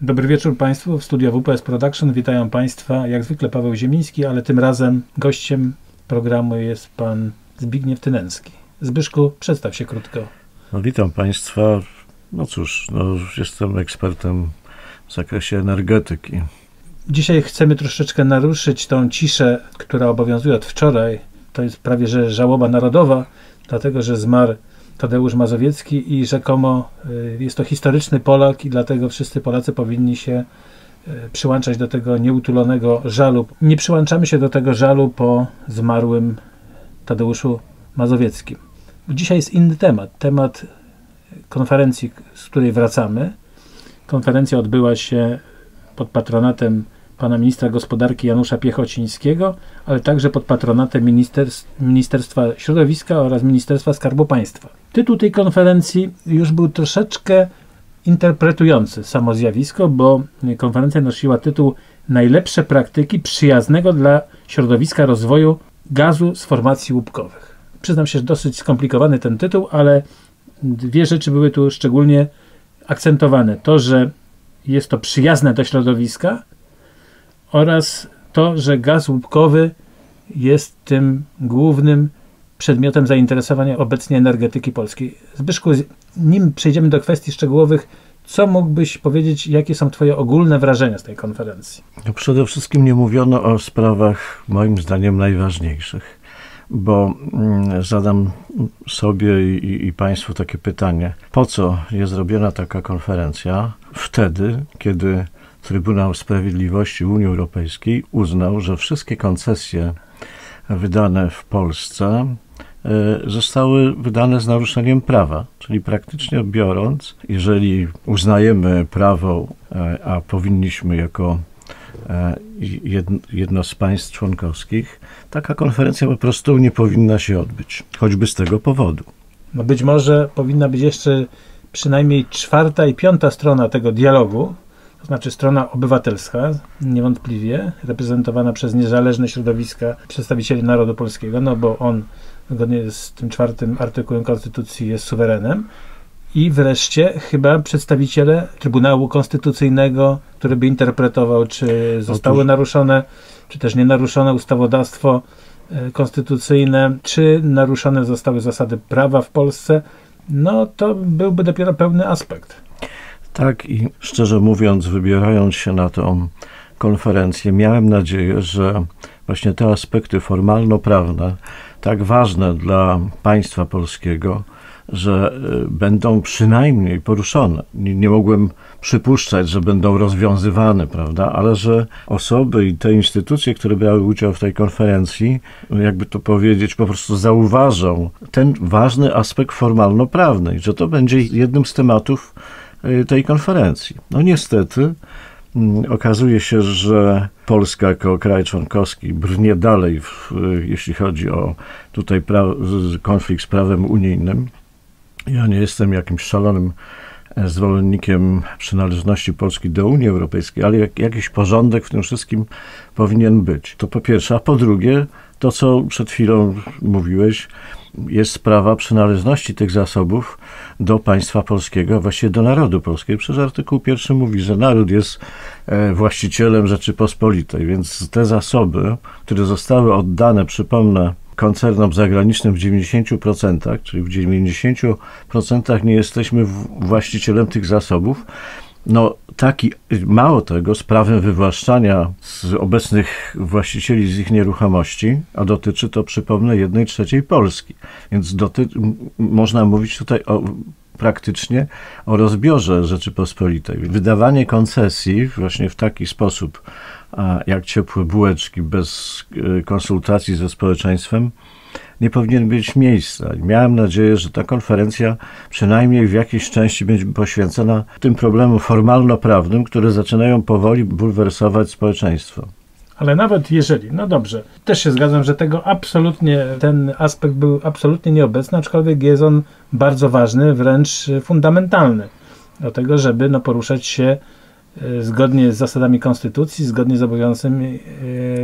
Dobry wieczór Państwu. W studio WPS Production witają Państwa jak zwykle Paweł Ziemiński, ale tym razem gościem programu jest Pan Zbigniew Tynęcki. Zbyszku, przedstaw się krótko. No, witam Państwa. No cóż, no, jestem ekspertem w zakresie energetyki. Dzisiaj chcemy troszeczkę naruszyć tą ciszę, która obowiązuje od wczoraj. To jest prawie że żałoba narodowa, dlatego że zmarł Tadeusz Mazowiecki i rzekomo y, jest to historyczny Polak i dlatego wszyscy Polacy powinni się y, przyłączać do tego nieutulonego żalu. Nie przyłączamy się do tego żalu po zmarłym Tadeuszu Mazowieckim. Dzisiaj jest inny temat. Temat konferencji, z której wracamy. Konferencja odbyła się pod patronatem pana ministra gospodarki Janusza Piechocińskiego, ale także pod patronatem Ministerstwa Środowiska oraz Ministerstwa Skarbu Państwa. Tytuł tej konferencji już był troszeczkę interpretujący samo zjawisko, bo konferencja nosiła tytuł Najlepsze praktyki przyjaznego dla środowiska rozwoju gazu z formacji łupkowych. Przyznam się, że dosyć skomplikowany ten tytuł, ale dwie rzeczy były tu szczególnie akcentowane. To, że jest to przyjazne do środowiska oraz to, że gaz łupkowy jest tym głównym przedmiotem zainteresowania obecnie energetyki polskiej. Zbyszku, nim przejdziemy do kwestii szczegółowych, co mógłbyś powiedzieć, jakie są Twoje ogólne wrażenia z tej konferencji? No przede wszystkim nie mówiono o sprawach, moim zdaniem, najważniejszych, bo mm, zadam sobie i, i Państwu takie pytanie: po co jest zrobiona taka konferencja wtedy, kiedy Trybunał Sprawiedliwości Unii Europejskiej uznał, że wszystkie koncesje wydane w Polsce e, zostały wydane z naruszeniem prawa. Czyli praktycznie biorąc, jeżeli uznajemy prawo, e, a powinniśmy jako e, jedno z państw członkowskich, taka konferencja po prostu nie powinna się odbyć, choćby z tego powodu. No być może powinna być jeszcze przynajmniej czwarta i piąta strona tego dialogu, to znaczy strona obywatelska, niewątpliwie, reprezentowana przez niezależne środowiska przedstawicieli narodu polskiego, no bo on zgodnie z tym czwartym artykułem Konstytucji jest suwerenem. I wreszcie chyba przedstawiciele Trybunału Konstytucyjnego, który by interpretował, czy zostały Otóż... naruszone, czy też nie naruszone ustawodawstwo e, konstytucyjne, czy naruszone zostały zasady prawa w Polsce, no to byłby dopiero pełny aspekt. Tak i szczerze mówiąc, wybierając się na tą konferencję, miałem nadzieję, że właśnie te aspekty formalno-prawne, tak ważne dla państwa polskiego, że y, będą przynajmniej poruszone. Nie, nie, mogłem przypuszczać, że będą rozwiązywane, prawda, ale że osoby i te instytucje, które brały udział w tej konferencji, jakby to powiedzieć, po prostu zauważą ten ważny aspekt formalno-prawny, że to będzie jednym z tematów tej konferencji. No niestety mm, okazuje się, że Polska jako kraj członkowski brnie dalej, w, y, jeśli chodzi o tutaj konflikt z prawem unijnym. Ja nie jestem jakimś szalonym e, zwolennikiem przynależności Polski do Unii Europejskiej, ale jak, jakiś porządek w tym wszystkim powinien być. To po pierwsze, a po drugie, to co przed chwilą mówiłeś, jest sprawa przynależności tych zasobów do państwa polskiego, właściwie do narodu polskiego. Przecież artykuł pierwszy mówi, że naród jest e, właścicielem Rzeczypospolitej, więc te zasoby, które zostały oddane, przypomnę, koncernom zagranicznym w 90%, czyli w 90% nie jesteśmy właścicielem tych zasobów, no taki, mało tego, z prawem wywłaszczania z obecnych właścicieli z ich nieruchomości, a dotyczy to, przypomnę, jednej trzeciej Polski. Więc doty, można mówić tutaj o praktycznie o rozbiorze Rzeczypospolitej. Wydawanie koncesji właśnie w taki sposób, jak ciepłe bułeczki, bez e, konsultacji ze społeczeństwem, nie powinien być miejsca. Miałem nadzieję, że ta konferencja przynajmniej w jakiejś części będzie poświęcona tym problemom formalno-prawnym, które zaczynają powoli bulwersować społeczeństwo. Ale nawet jeżeli, no dobrze, też się zgadzam, że tego absolutnie, ten aspekt był absolutnie nieobecny, aczkolwiek jest on bardzo ważny, wręcz fundamentalny do tego, żeby no, poruszać się e, zgodnie z zasadami konstytucji, zgodnie z obowiązującymi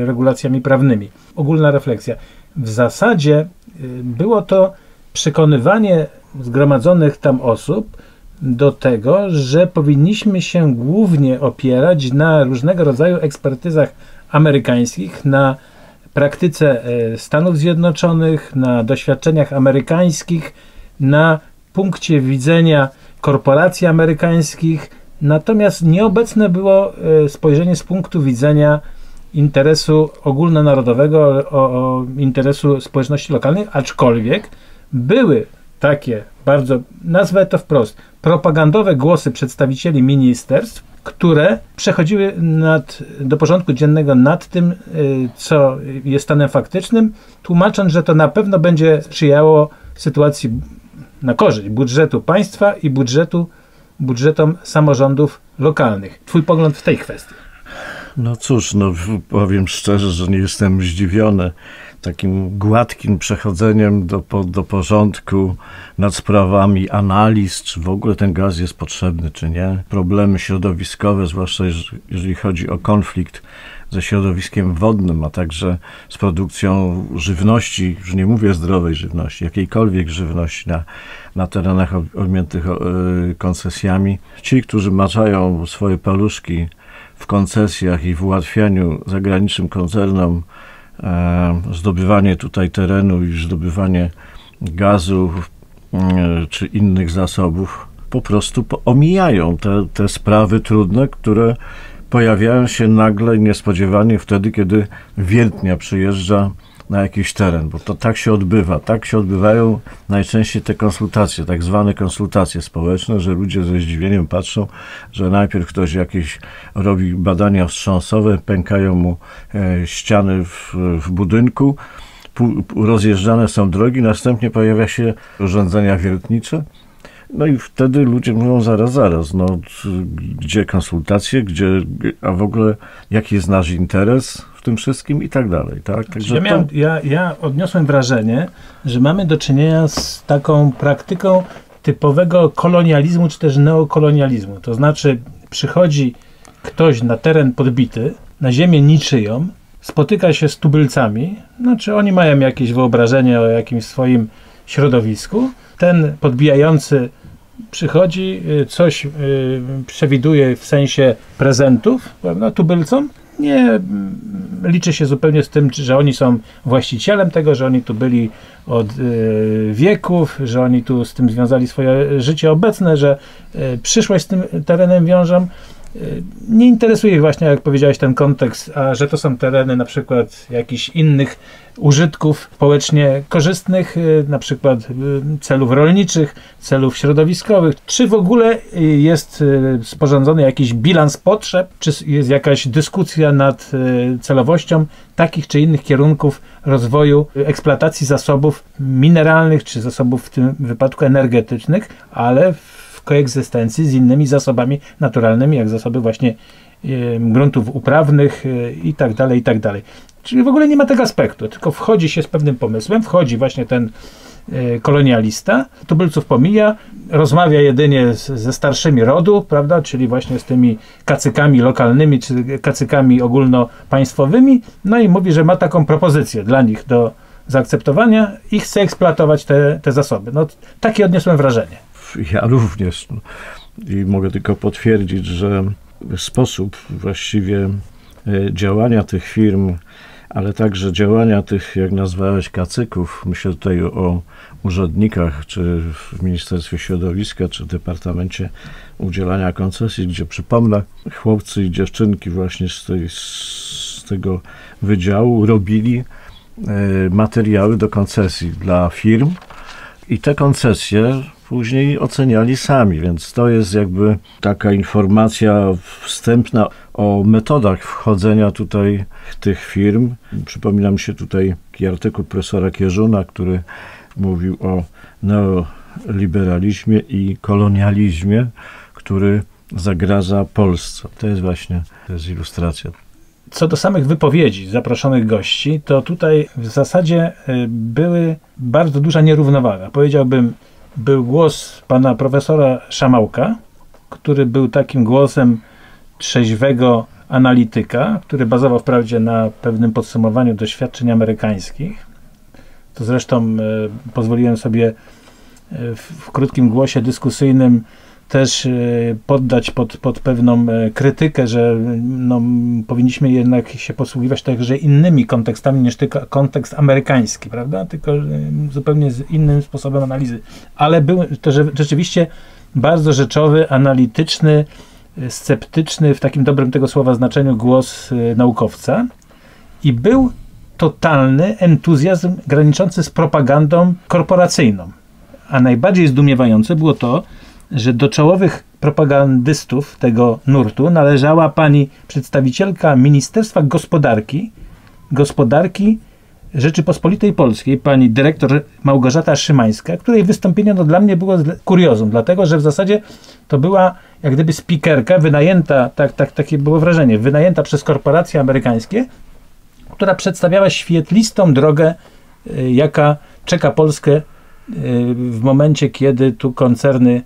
e, regulacjami prawnymi. Ogólna refleksja. W zasadzie y, było to przekonywanie zgromadzonych tam osób, do tego, że powinniśmy się głównie opierać na różnego rodzaju ekspertyzach amerykańskich, na praktyce e, Stanów Zjednoczonych, na doświadczeniach amerykańskich, na punkcie widzenia korporacji amerykańskich, natomiast nieobecne było e, spojrzenie z punktu widzenia interesu ogólnonarodowego, o, o interesu społeczności lokalnych, aczkolwiek były takie bardzo, nazwę to wprost, propagandowe głosy przedstawicieli ministerstw, które przechodziły nad, do porządku dziennego nad tym, y, co jest stanem faktycznym, tłumacząc, że to na pewno będzie sprzyjało sytuacji na korzyść budżetu państwa i budżetu, budżetom samorządów lokalnych. Twój pogląd w tej kwestii? No cóż, no powiem szczerze, że nie jestem zdziwiony takim gładkim przechodzeniem do, do porządku nad sprawami analiz, czy w ogóle ten gaz jest potrzebny, czy nie. Problemy środowiskowe, zwłaszcza jeżeli chodzi o konflikt ze środowiskiem wodnym, a także z produkcją żywności, już nie mówię zdrowej żywności, jakiejkolwiek żywności na, na terenach objętych e, koncesjami. Ci, którzy maczają swoje paluszki w koncesjach i w ułatwianiu zagranicznym koncernom e, zdobywanie tutaj terenu i zdobywanie gazu e, czy innych zasobów, po prostu omijają te, te sprawy trudne, które pojawiają się nagle i niespodziewanie wtedy, kiedy wiertnia przyjeżdża na jakiś teren, bo to tak się odbywa. Tak się odbywają najczęściej te konsultacje, tak zwane konsultacje społeczne, że ludzie ze zdziwieniem patrzą, że najpierw ktoś jakieś robi badania wstrząsowe, pękają mu e, ściany w, w budynku, rozjeżdżane są drogi, następnie pojawia się urządzenia wiertnicze, no i wtedy ludzie mówią zaraz, zaraz, no gdzie konsultacje, gdzie, a w ogóle jaki jest nasz interes tym wszystkim i tak dalej, tak? Także ja, miałem, to... ja, ja odniosłem wrażenie, że mamy do czynienia z taką praktyką typowego kolonializmu, czy też neokolonializmu. To znaczy przychodzi ktoś na teren podbity, na ziemię niczyją, spotyka się z tubylcami, znaczy oni mają jakieś wyobrażenie o jakimś swoim środowisku, ten podbijający przychodzi, y, coś y, przewiduje w sensie prezentów prawda, tubylcom, nie liczy się zupełnie z tym, że oni są właścicielem tego, że oni tu byli od y, wieków, że oni tu z tym związali swoje życie obecne, że przyszłość z tym terenem wiążą. Nie interesuje ich właśnie, jak powiedziałeś, ten kontekst, a że to są tereny na przykład jakichś innych użytków społecznie korzystnych, y, na przykład y, celów rolniczych, celów środowiskowych. Czy w ogóle y, jest sporządzony jakiś bilans potrzeb, czy jest jakaś dyskusja nad celowością takich czy innych kierunków rozwoju eksploatacji zasobów mineralnych, czy zasobów w tym wypadku energetycznych, ale w koegzystencji z innymi zasobami naturalnymi, jak zasoby właśnie gruntów uprawnych i tak dalej, i tak dalej. Czyli w ogóle nie ma tego aspektu, tylko wchodzi się z pewnym pomysłem, wchodzi właśnie ten e, kolonialista, tubylców pomija, rozmawia jedynie z, ze starszymi rodu, prawda, czyli właśnie z tymi kacykami lokalnymi, czy kacykami ogólnopaństwowymi, no i mówi, że ma taką propozycję dla nich do zaakceptowania i chce eksploatować te, te zasoby. No, takie odniosłem wrażenie. Ja również. I mogę tylko potwierdzić, że sposób właściwie e, działania tych firm ale także działania tych, jak nazwałeś, kacyków, myślę tutaj o urzędnikach, czy w Ministerstwie Środowiska, czy w Departamencie Udzielania Koncesji, gdzie przypomnę, chłopcy i dziewczynki właśnie z, tej, z tego wydziału robili e, materiały do koncesji dla firm i te koncesje później oceniali sami, więc to jest jakby taka informacja wstępna o metodach wchodzenia tutaj tych firm. Przypomina mi się tutaj artykuł profesora Kierzuna, który mówił o neoliberalizmie i kolonializmie, który zagraża Polsce. To jest właśnie to jest ilustracja. Co do samych wypowiedzi zaproszonych gości, to tutaj w zasadzie y, były bardzo duża nierównowaga. Powiedziałbym, był głos pana profesora Szamałka, który był takim głosem trzeźwego analityka, który bazował wprawdzie na pewnym podsumowaniu doświadczeń amerykańskich. To zresztą e, pozwoliłem sobie e, w, w, krótkim głosie dyskusyjnym też e, poddać pod, pod pewną e, krytykę, że no, powinniśmy jednak się posługiwać także innymi kontekstami niż tylko kontekst amerykański, prawda? Tylko e, zupełnie z innym sposobem analizy. Ale był to rzeczywiście bardzo rzeczowy, analityczny, sceptyczny, w takim dobrym tego słowa znaczeniu głos naukowca i był totalny entuzjazm graniczący z propagandą korporacyjną. A najbardziej zdumiewające było to, że do czołowych propagandystów tego nurtu należała pani przedstawicielka Ministerstwa Gospodarki, Gospodarki Rzeczypospolitej Polskiej, pani dyrektor Małgorzata Szymańska, której wystąpienie no, dla mnie było kuriozum, dlatego że w zasadzie to była jak gdyby spikerka wynajęta, tak, tak, takie było wrażenie, wynajęta przez korporacje amerykańskie, która przedstawiała świetlistą drogę, y, jaka czeka Polskę y, w momencie, kiedy tu koncerny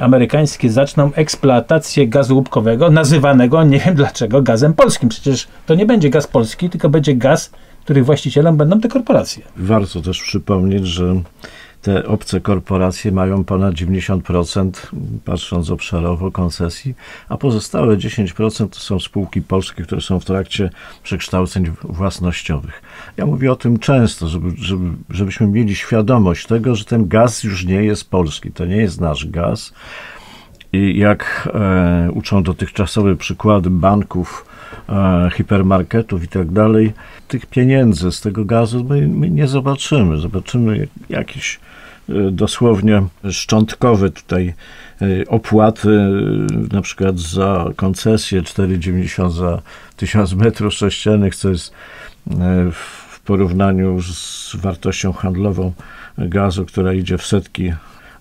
amerykańskie zaczną eksploatację gazu łupkowego, nazywanego, nie wiem dlaczego, gazem polskim. Przecież to nie będzie gaz polski, tylko będzie gaz, których właścicielem będą te korporacje. Warto też przypomnieć, że te obce korporacje mają ponad 90%, patrząc obszarowo, koncesji, a pozostałe 10% to są spółki polskie, które są w trakcie przekształceń własnościowych. Ja mówię o tym często, żeby, żeby, żebyśmy mieli świadomość tego, że ten gaz już nie jest polski, to nie jest nasz gaz. I jak e, uczą dotychczasowe przykłady banków, e, hipermarketów i tak dalej, tych pieniędzy z tego gazu my, my nie zobaczymy. Zobaczymy jakieś dosłownie szczątkowe tutaj y, opłaty, y, na przykład za koncesję 4,90 za 1000 metrów sześciennych, co jest w porównaniu z wartością handlową gazu, która idzie w setki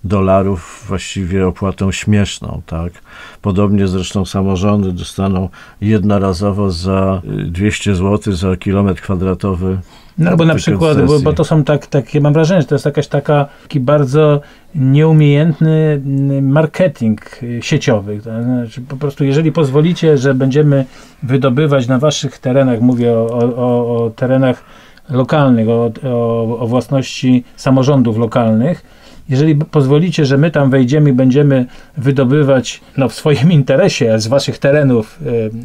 dolarów właściwie opłatą śmieszną, tak? Podobnie zresztą samorządy dostaną jednorazowo za 200 zł za kilometr kwadratowy no bo na przykład, bo, bo, to są tak, takie, mam wrażenie, że to jest jakaś taka, taki bardzo nieumiejętny marketing sieciowy. To znaczy, po prostu, jeżeli pozwolicie, że będziemy wydobywać na waszych terenach, mówię o, o, o terenach lokalnych, o, o, o własności samorządów lokalnych, jeżeli pozwolicie, że my tam wejdziemy i będziemy wydobywać no, w swoim interesie z waszych terenów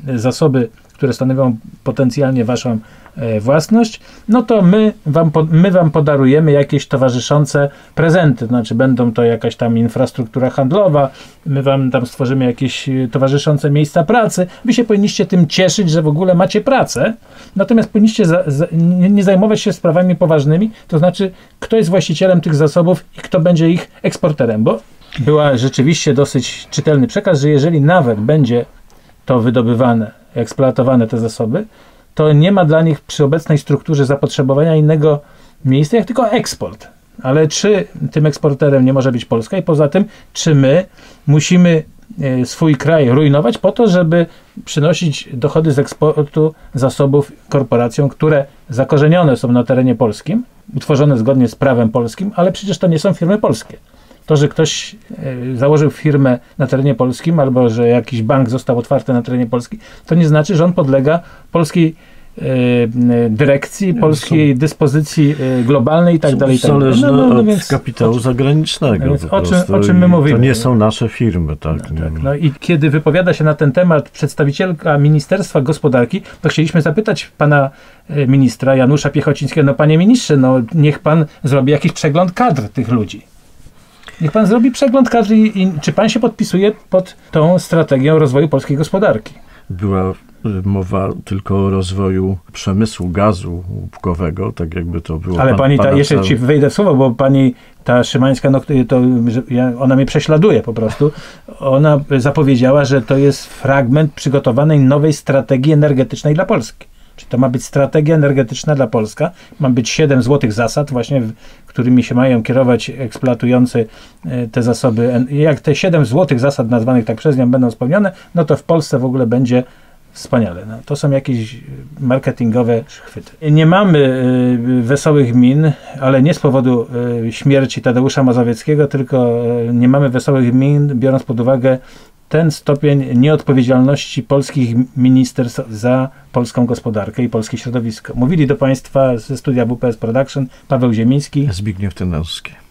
e, zasoby, które stanowią potencjalnie waszą E, własność, no to my wam, my wam podarujemy jakieś towarzyszące prezenty, znaczy będą to jakaś tam infrastruktura handlowa, my wam tam stworzymy jakieś e, towarzyszące miejsca pracy. Wy się powinniście tym cieszyć, że w ogóle macie pracę, natomiast powinniście za, za, nie, nie zajmować się sprawami poważnymi, to znaczy kto jest właścicielem tych zasobów i kto będzie ich eksporterem, bo była rzeczywiście dosyć czytelny przekaz, że jeżeli nawet będzie to wydobywane, eksploatowane te zasoby, to nie ma dla nich przy obecnej strukturze zapotrzebowania innego miejsca, jak tylko eksport. Ale czy tym eksporterem nie może być Polska i poza tym, czy my musimy e, swój kraj rujnować po to, żeby przynosić dochody z eksportu zasobów korporacjom, które zakorzenione są na terenie polskim, utworzone zgodnie z prawem polskim, ale przecież to nie są firmy polskie. To, że ktoś e, założył firmę na terenie polskim albo że jakiś bank został otwarty na terenie Polski, to nie znaczy, że on podlega polskiej e, dyrekcji, polskiej dyspozycji e, globalnej i tak dalej. Tak Zależne no, no, no, więc, kapitału zagranicznego. Więc o, czym, o czym my mówimy? To nie są nasze firmy. Tak, no, tak. no i kiedy wypowiada się na ten temat przedstawicielka Ministerstwa Gospodarki, to chcieliśmy zapytać pana ministra Janusza Piechocińskiego, no panie ministrze, no niech pan zrobi jakiś przegląd kadr tych ludzi. Niech pan zrobi przegląd kadry i czy pan się podpisuje pod tą strategią rozwoju polskiej gospodarki? Była y, mowa tylko o rozwoju przemysłu gazu łupkowego, tak jakby to było. Ale pan, pani, ta, jeszcze ci wejdę w słowo, bo pani ta Szymańska, no, to, ona mnie prześladuje po prostu. Ona zapowiedziała, że to jest fragment przygotowanej nowej strategii energetycznej dla Polski. Czy to ma być strategia energetyczna dla Polska? Ma być 7 złotych zasad, właśnie, którymi się mają kierować eksploatujący e, te zasoby. Jak te 7 złotych zasad nazwanych tak przez nią będą spełnione, no to w Polsce w ogóle będzie wspaniale. No, to są jakieś marketingowe chwyty. Nie mamy y, wesołych min, ale nie z powodu y, śmierci Tadeusza Mazowieckiego, tylko nie mamy wesołych min, biorąc pod uwagę ten stopień nieodpowiedzialności polskich ministerstw za polską gospodarkę i polskie środowisko. Mówili do Państwa ze studia WPS Production Paweł Ziemiński, Zbigniew Tenowski.